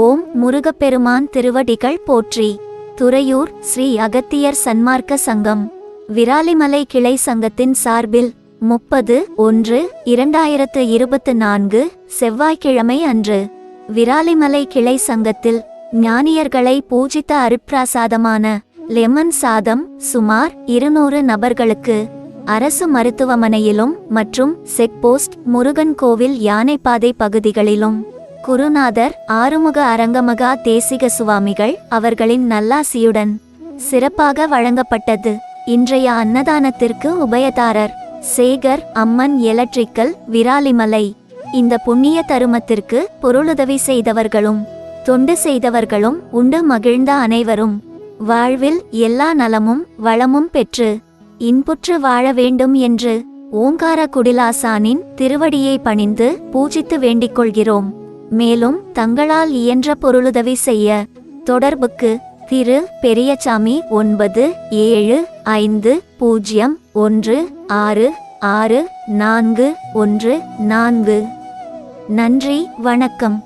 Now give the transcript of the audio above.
ஓம் முருகப்பெருமான் திருவடிகள் போற்றி. துறையூர் ஸ்ரீ அகத்தியர் சன்மார்க்க சங்கம். விராலிமலை கிளை சங்கத்தின் சார்பில் முப்பது ஒன்று இரண்டாயிரத்து இருபத்து நான்கு செவ்வாய்க்கிழமை அன்று விராலிமலை கிளை சங்கத்தில் ஞானியர்களை பூஜித்த அருட்பிரசாதமான லெமன் சாதம் சுமார் இருநூறு நபர்களுக்கு அரசு மருத்துவமனையிலும் மற்றும் செக்போஸ்ட் முருகன் கோவில் யானைப்பாதை பகுதிகளிலும் குருநாதர் ஆறுமுக அரங்கமகா தேசிக சுவாமிகள் அவர்களின் நல்லாசியுடன் சிறப்பாக வழங்கப்பட்டது. இன்றைய அன்னதானத்திற்கு உபயதாரர் சேகர் அம்மன் எலக்ட்ரிக்கல் விராலிமலை. இந்த புண்ணிய தருமத்திற்கு பொருளுதவி செய்தவர்களும் தொண்டு செய்தவர்களும் உண்டு மகிழ்ந்த அனைவரும். வாழ்வில் எல்லா நலமும் வளமும் பெற்று இன்புற்று வாழ வேண்டும் என்று ஓங்கார குடிலாசானின் திருவடியை பணிந்து பூஜித்து வேண்டிக் கொள்கிறோம். மேலும் தங்களால் இயன்ற பொருளுதவி செய்ய. தொடர்புக்கு திரு பெரியசாமி ஒன்பது ஏழு ஐந்து பூஜ்ஜியம் ஒன்று ஆறு ஆறு நான்கு ஒன்று நான்கு. நன்றி வணக்கம்.